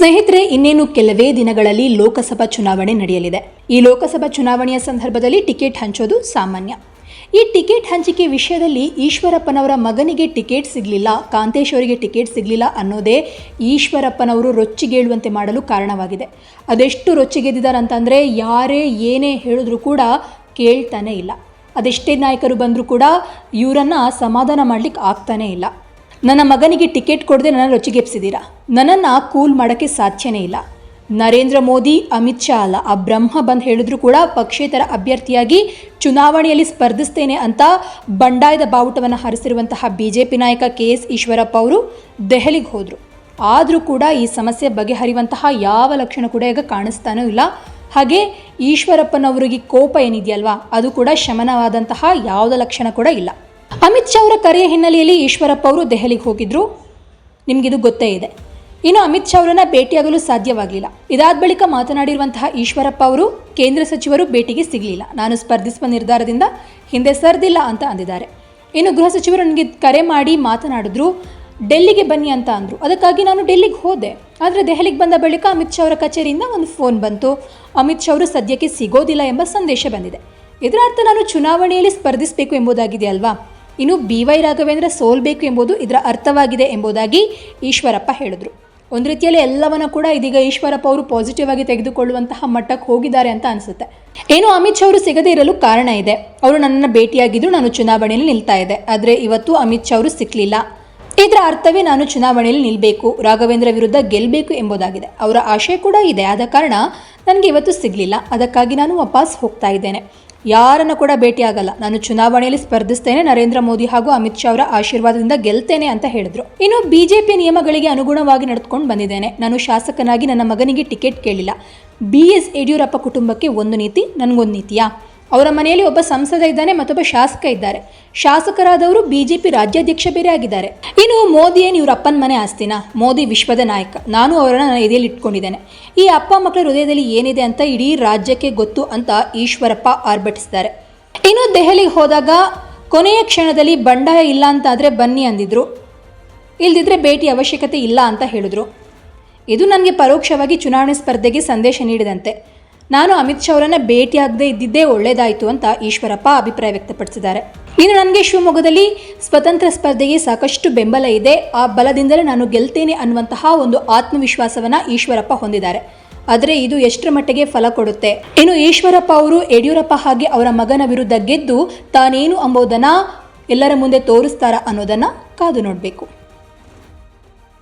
ಸ್ನೇಹಿತರೆ, ಇನ್ನೇನು ಕೆಲವೇ ದಿನಗಳಲ್ಲಿ ಲೋಕಸಭಾ ಚುನಾವಣೆ ನಡೆಯಲಿದೆ. ಈ ಲೋಕಸಭಾ ಚುನಾವಣೆಯ ಸಂದರ್ಭದಲ್ಲಿ ಟಿಕೆಟ್ ಹಂಚೋದು ಸಾಮಾನ್ಯ. ಈ ಟಿಕೆಟ್ ಹಂಚಿಕೆ ವಿಷಯದಲ್ಲಿ ಈಶ್ವರಪ್ಪನವರ ಮಗನಿಗೆ ಟಿಕೆಟ್ ಸಿಗಲಿಲ್ಲ, ಕಾಂತೇಶ್ ಅವರಿಗೆ ಟಿಕೆಟ್ ಸಿಗಲಿಲ್ಲ ಅನ್ನೋದೇ ಈಶ್ವರಪ್ಪನವರು ರೊಚ್ಚಿಗೇಳುವಂತೆ ಮಾಡಲು ಕಾರಣವಾಗಿದೆ. ಅದೆಷ್ಟು ರೊಚ್ಚಿಗೆದ್ದಿದ್ದಾರೆ ಅಂತಂದರೆ, ಯಾರೇ ಏನೇ ಹೇಳಿದ್ರೂ ಕೂಡ ಕೇಳ್ತಾನೆ ಇಲ್ಲ. ಅದೆಷ್ಟೇ ನಾಯಕರು ಬಂದರೂ ಕೂಡ ಇವರನ್ನು ಸಮಾಧಾನ ಮಾಡಲಿಕ್ಕೆ ಆಗ್ತಾನೇ ಇಲ್ಲ. ನನ್ನ ಮಗನಿಗೆ ಟಿಕೆಟ್ ಕೊಡದೆ ನನ್ನ ರೊಚ್ಚಿಗೆಪ್ಸಿದ್ದೀರಾ ನನ್ನನ್ನು ಕೂಲ್ ಮಾಡೋಕ್ಕೆ ಸಾಧ್ಯನೇ ಇಲ್ಲ. ನರೇಂದ್ರ ಮೋದಿ, ಅಮಿತ್ ಶಾ ಅಲ್ಲ, ಆ ಬ್ರಹ್ಮ ಬಂದು ಹೇಳಿದ್ರು ಕೂಡ ಪಕ್ಷೇತರ ಅಭ್ಯರ್ಥಿಯಾಗಿ ಚುನಾವಣೆಯಲ್ಲಿ ಸ್ಪರ್ಧಿಸ್ತೇನೆ ಅಂತ ಬಂಡಾಯದ ಬಾವುಟವನ್ನು ಹರಿಸಿರುವಂತಹ ಬಿ ಜೆ ಪಿ ನಾಯಕ ಕೆ ಎಸ್ ಈಶ್ವರಪ್ಪ ಅವರು ದೆಹಲಿಗೆ ಹೋದರು. ಆದರೂ ಕೂಡ ಈ ಸಮಸ್ಯೆ ಬಗೆಹರಿಯುವಂತಹ ಯಾವ ಲಕ್ಷಣ ಕೂಡ ಈಗ ಕಾಣಿಸ್ತಾನೂ ಇಲ್ಲ. ಹಾಗೆ ಈಶ್ವರಪ್ಪನವರಿಗೆ ಕೋಪ ಏನಿದೆಯಲ್ವಾ? ಅದು ಕೂಡ ಶಮನವಾದಂತಹ ಯಾವುದೇ ಲಕ್ಷಣ ಕೂಡ ಇಲ್ಲ. ಅಮಿತ್ ಶಾ ಅವರ ಕರೆಯ ಹಿನ್ನೆಲೆಯಲ್ಲಿ ಈಶ್ವರಪ್ಪ ಅವರು ದೆಹಲಿಗೆ ಹೋಗಿದ್ರು. ನಿಮಗಿದು ಗೊತ್ತೇ ಇದೆ. ಇನ್ನು ಅಮಿತ್ ಶಾ ಅವರನ್ನ ಭೇಟಿಯಾಗಲು ಸಾಧ್ಯವಾಗಲಿಲ್ಲ. ಇದಾದ ಬಳಿಕ ಮಾತನಾಡಿರುವಂತಹ ಈಶ್ವರಪ್ಪ ಅವರು, ಕೇಂದ್ರ ಸಚಿವರು ಭೇಟಿಗೆ ಸಿಗಲಿಲ್ಲ. ನಾನು ಸ್ಪರ್ಧಿಸುವ ನಿರ್ಧಾರದಿಂದ ಹಿಂದೆ ಸರಿದಿಲ್ಲ ಅಂತ ಅಂದಿದ್ದಾರೆ. ಇನ್ನು ಗೃಹ ಸಚಿವರು ನನಗೆ ಕರೆ ಮಾಡಿ ಮಾತನಾಡಿದ್ರು, ಡೆಲ್ಲಿಗೆ ಬನ್ನಿ ಅಂತ ಅಂದರು. ಅದಕ್ಕಾಗಿ ನಾನು ಡೆಲ್ಲಿಗೆ ಹೋದೆ. ಆದರೆ ದೆಹಲಿಗೆ ಬಂದ ಬಳಿಕ ಅಮಿತ್ ಶಾ ಅವರ ಕಚೇರಿಯಿಂದ ಒಂದು ಫೋನ್ ಬಂತು. ಅಮಿತ್ ಶಾ ಅವರು ಸದ್ಯಕ್ಕೆ ಸಿಗೋದಿಲ್ಲ ಎಂಬ ಸಂದೇಶ ಬಂದಿದೆ. ಇದರ ಅರ್ಥ ನಾನು ಚುನಾವಣೆಯಲ್ಲಿ ಸ್ಪರ್ಧಿಸಬೇಕು ಎಂಬುದಾಗಿದೆ ಅಲ್ವಾ ಇನ್ನು ಬಿ ವೈ ರಾಘವೇಂದ್ರ ಸೋಲ್ಬೇಕು ಎಂಬುದು ಇದರ ಅರ್ಥವಾಗಿದೆ ಎಂಬುದಾಗಿ ಈಶ್ವರಪ್ಪ ಹೇಳಿದರು. ಒಂದು ರೀತಿಯಲ್ಲಿ ಎಲ್ಲವನ್ನ ಕೂಡ ಇದೀಗ ಈಶ್ವರಪ್ಪ ಅವರು ಪಾಸಿಟಿವ್ ಆಗಿ ತೆಗೆದುಕೊಳ್ಳುವಂತಹ ಮಟ್ಟಕ್ಕೆ ಹೋಗಿದ್ದಾರೆ ಅಂತ ಅನಿಸುತ್ತೆ. ಏನು ಅಮಿತ್ ಶಾ ಅವರು ಸಿಗದೇ ಇರಲು ಕಾರಣ ಇದೆ. ಅವರು ನನ್ನನ್ನು ಭೇಟಿಯಾಗಿದ್ದು ನಾನು ಚುನಾವಣೆಯಲ್ಲಿ ನಿಲ್ತಾ ಇದ್ದೆ ಆದರೆ ಇವತ್ತು ಅಮಿತ್ ಶಾ ಅವರು ಸಿಕ್ಕಲಿಲ್ಲ ಇದರ ಅರ್ಥವೇ ನಾನು ಚುನಾವಣೆಯಲ್ಲಿ ನಿಲ್ಲಬೇಕು ರಾಘವೇಂದ್ರ ವಿರುದ್ಧ ಗೆಲ್ಲಬೇಕು ಎಂಬುದಾಗಿದೆ. ಅವರ ಆಶಯ ಕೂಡ ಇದೆ. ಆದ ಕಾರಣ ನನಗೆ ಇವತ್ತು ಸಿಗಲಿಲ್ಲ. ಅದಕ್ಕಾಗಿ ನಾನು ವಾಪಸ್ ಹೋಗ್ತಾ ಇದ್ದೇನೆ. ಯಾರನ್ನು ಕೂಡ ಭೇಟಿಯಾಗಲ್ಲ. ನಾನು ಚುನಾವಣೆಯಲ್ಲಿ ಸ್ಪರ್ಧಿಸ್ತೇನೆ, ನರೇಂದ್ರ ಮೋದಿ ಹಾಗೂ ಅಮಿತ್ ಶಾ ಅವರ ಆಶೀರ್ವಾದದಿಂದ ಗೆಲ್ತೇನೆ ಅಂತ ಹೇಳಿದ್ರು. ಇನ್ನು ಬಿಜೆಪಿ ನಿಯಮಗಳಿಗೆ ಅನುಗುಣವಾಗಿ ನಡೆದುಕೊಂಡು ಬಂದಿದ್ದೇನೆ. ನಾನು ಶಾಸಕನಾಗಿ ನನ್ನ ಮಗನಿಗೆ ಟಿಕೆಟ್ ಕೇಳಿಲ್ಲ. ಬಿ ಎಸ್ ಯಡಿಯೂರಪ್ಪ ಕುಟುಂಬಕ್ಕೆ ಒಂದು ನೀತಿ, ನನಗೊಂದು ನೀತಿಯಾ? ಅವರ ಮನೆಯಲ್ಲಿ ಒಬ್ಬ ಸಂಸದ ಇದ್ದಾನೆ ಮತ್ತೊಬ್ಬ ಶಾಸಕ ಇದ್ದಾರೆ. ಶಾಸಕರಾದವರು ಬಿಜೆಪಿ ರಾಜ್ಯಾಧ್ಯಕ್ಷ ಬೇರೆ ಆಗಿದ್ದಾರೆ. ಇನ್ನು ಮೋದಿ ಏನು ಇವರ ಅಪ್ಪನ ಮನೆ ಆಸ್ತಿನ? ಮೋದಿ ವಿಶ್ವದ ನಾಯಕ. ನಾನು ಅವರನ್ನು ನನ್ನ ಎದೆಯಲ್ಲಿ ಇಟ್ಕೊಂಡಿದ್ದೇನೆ. ಈ ಅಪ್ಪ ಮಕ್ಕಳ ಹೃದಯದಲ್ಲಿ ಏನಿದೆ ಅಂತ ಇಡೀ ರಾಜ್ಯಕ್ಕೆ ಗೊತ್ತು ಅಂತ ಈಶ್ವರಪ್ಪ ಆರ್ಭಟಿಸಿದ್ದಾರೆ. ಇನ್ನು ದೆಹಲಿಗೆ ಹೋದಾಗ ಕೊನೆಯ ಕ್ಷಣದಲ್ಲಿ ಬಂಡಾಯ ಇಲ್ಲ ಅಂತಾದರೆ ಬನ್ನಿ ಅಂದಿದ್ರು. ಇಲ್ದಿದ್ರೆ ಭೇಟಿ ಅವಶ್ಯಕತೆ ಇಲ್ಲ ಅಂತ ಹೇಳಿದ್ರು. ಇದು ನನಗೆ ಪರೋಕ್ಷವಾಗಿ ಚುನಾವಣೆ ಸ್ಪರ್ಧೆಗೆ ಸಂದೇಶ ನೀಡಿದಂತೆ. ನಾನು ಅಮಿತ್ ಶಾ ಅವರನ್ನ ಭೇಟಿಯಾಗದೇ ಇದ್ದಿದ್ದೇ ಒಳ್ಳೆಯದಾಯಿತು ಅಂತ ಈಶ್ವರಪ್ಪ ಅಭಿಪ್ರಾಯ ವ್ಯಕ್ತಪಡಿಸಿದ್ದಾರೆ. ಇನ್ನು ನನಗೆ ಶಿವಮೊಗ್ಗದಲ್ಲಿ ಸ್ವತಂತ್ರ ಸ್ಪರ್ಧೆಗೆ ಸಾಕಷ್ಟು ಬೆಂಬಲ ಇದೆ. ಆ ಬಲದಿಂದಲೇ ನಾನು ಗೆಲ್ತೇನೆ ಅನ್ನುವಂತಹ ಒಂದು ಆತ್ಮವಿಶ್ವಾಸವನ್ನ ಈಶ್ವರಪ್ಪ ಹೊಂದಿದ್ದಾರೆ. ಆದರೆ ಇದು ಎಷ್ಟರ ಮಟ್ಟಿಗೆ ಫಲ ಕೊಡುತ್ತೆ? ಇನ್ನು ಈಶ್ವರಪ್ಪ ಅವರು ಯಡಿಯೂರಪ್ಪ ಹಾಗೆ ಅವರ ಮಗನ ವಿರುದ್ಧ ಗೆದ್ದು ತಾನೇನು ಅಂಬೋದನ್ನ ಎಲ್ಲರ ಮುಂದೆ ತೋರಿಸ್ತಾರ ಅನ್ನೋದನ್ನ ಕಾದು ನೋಡಬೇಕು.